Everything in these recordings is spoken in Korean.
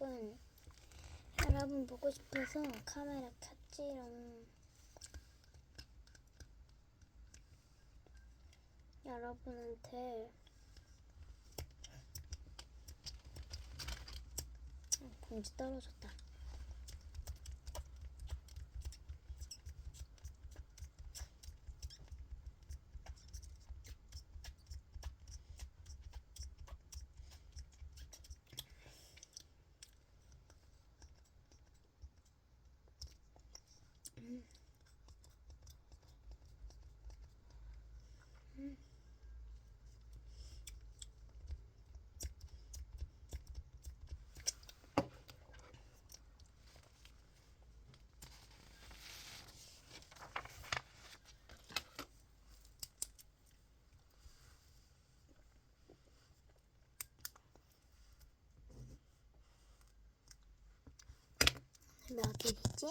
여러분 여러분 보고 싶어서 카메라 켰지롱 여러분한테 아, 봉지 떨어졌다 몇 일이지?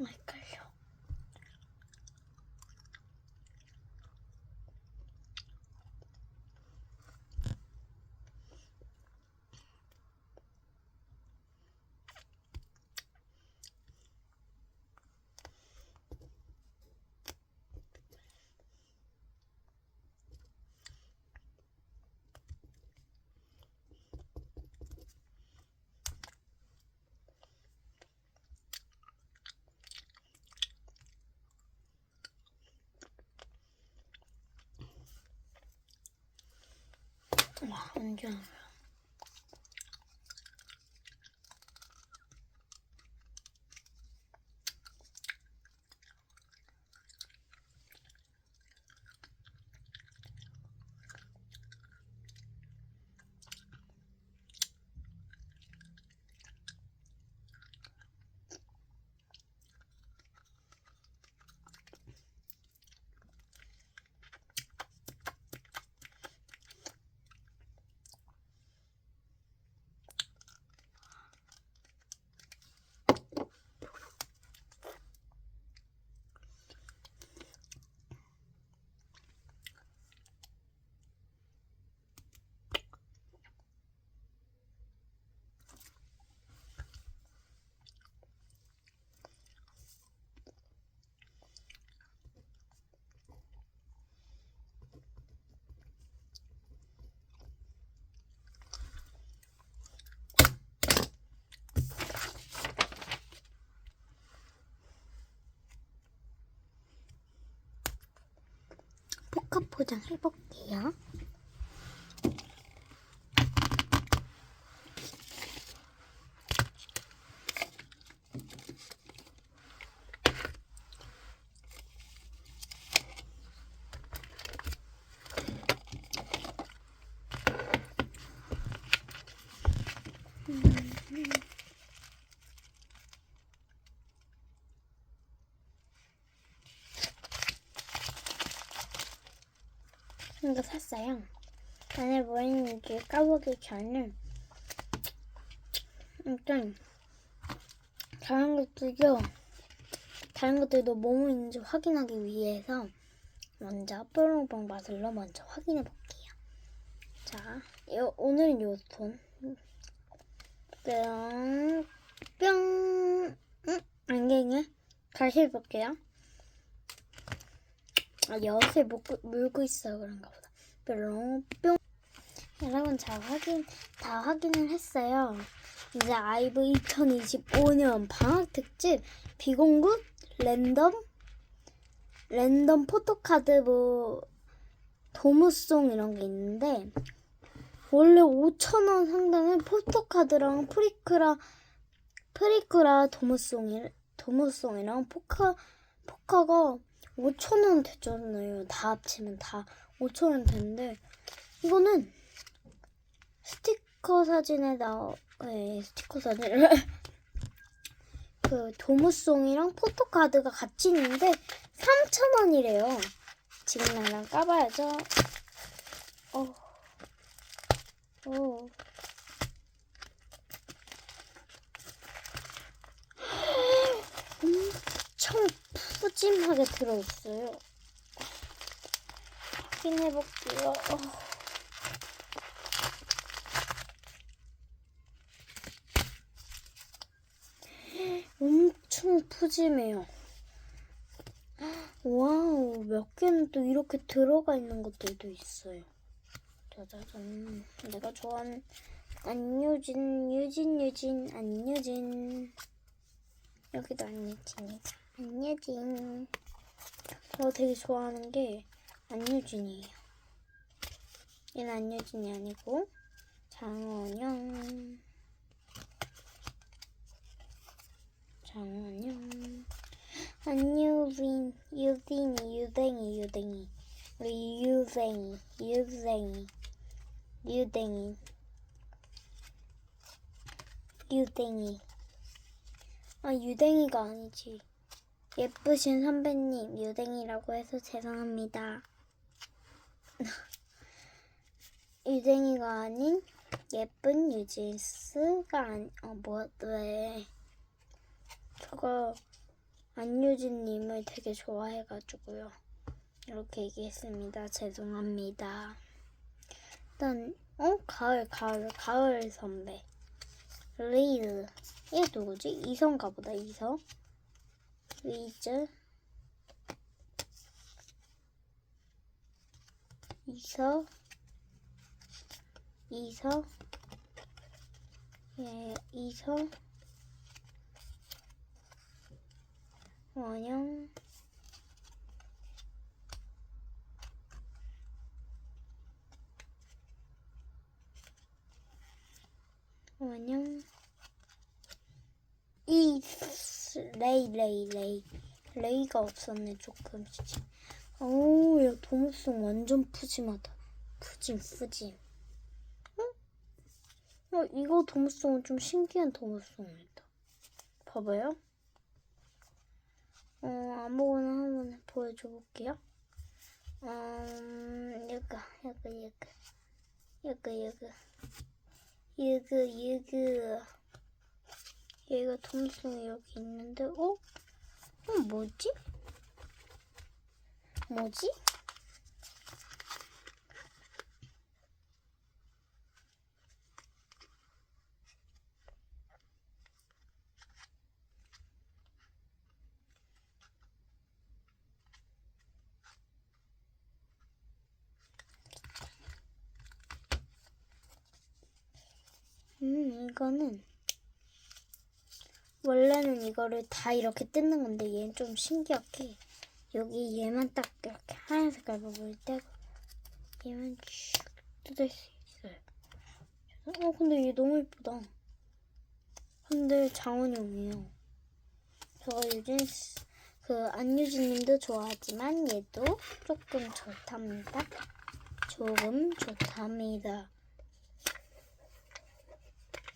my God. 려. 와, 완전. 포카 포장 해 볼게요. 이거 샀어요. 안에 뭐 있는지 까보기 전에 일단 다른 것들도 다른 것들도 뭐뭐 있는지 확인하기 위해서 먼저 뽀롱뽕 맛을로 먼저 확인해 볼게요. 자, 요, 오늘은 요 손. 뿅, 뿅, 응? 안경에 다시 해볼게요. 아, 엿을 물고, 물고 있어 그런가 보다. 뿅, 뿅. 여러분 잘 확인, 다 확인을 했어요. 이제 아이브 2025년 방학 특집 비공급 랜덤 랜덤 포토카드 뭐 도무송 이런 게 있는데 원래 5,000원 상당의 포토카드랑 프리크라 프리크라 도무송이 도무송이랑 포카 포카가 5,000원 됐잖아요. 다 합치면 다 5,000원 됐는데 이거는 스티커 사진에 나 네, 스티커 사진을 그 도무송이랑 포토카드가 같이 있는데 3,000원이래요. 지금 당장 까봐야죠. 어. 오. 엄청 푸짐하게 들어있어요. 확인해볼게요. 어. 엄청 푸짐해요. 와우, 몇 개는 또 이렇게 들어가 있는 것들도 있어요. 짜자잔. 내가 좋아하는 안유진, 유진, 유진, 안유진. 여기도 안유진이다. 안유진. 저 되게 좋아하는 게 안유진이에요. 얘는 안유진이 아니고 장원영. 장원영. 안유빈, 유빈이, 유댕이, 유댕이. 우리 유댕이, 유댕이, 유댕이, 유댕이. 아, 유댕이가 아니지. 예쁘신 선배님, 유댕이라고 해서 죄송합니다. 유댕이가 아닌 예쁜 유진스가 아니, 어, 뭐, 왜. 저거, 안유진님을 되게 좋아해가지고요. 이렇게 얘기했습니다. 죄송합니다. 일단, 어? 가을, 가을, 가을 선배. 리즈. 얘 누구지? 이성가 보다, 이성. 리즈. 이서. 이서. 예, 이서. 원영. 원영. 이 레이 레이 레이 레이가 없었네 조금씩. 오, 야 도무송 완전 푸짐하다. 푸짐 푸짐. 어? 어 이거 도무송은 좀 신기한 도무송이다. 봐봐요. 어, 아무거나 한번 보여줘 볼게요. 음, 이거, 이거, 이거, 이거, 이거, 이거, 이거. 얘가 톰송이 여기 있는데, 어? 어, 뭐지? 뭐지? 음, 이거는 원래는 이거를 다 이렇게 뜯는 건데 얘는 좀 신기하게 여기 얘만 딱 이렇게 하얀 색깔 부분을 떼고 얘만 쭉 뜯을 수 있어요. 어 근데 얘 너무 예쁘다. 근데 장원영이에요. 저가 유진 씨- 그 안유진님도 좋아하지만 얘도 조금 좋답니다. 조금 좋답니다.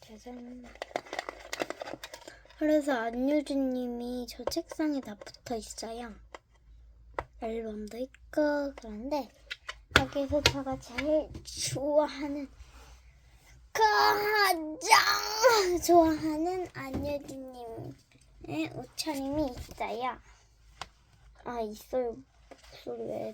짜잔. 그래서 안유진님이 저 책상에 다 붙어 있어요. 앨범도 있고 그런데 여기서 제가 제일 좋아하는 가장 좋아하는 안유진님의 옷차림이 있어요. 아 있어요. 목소리 왜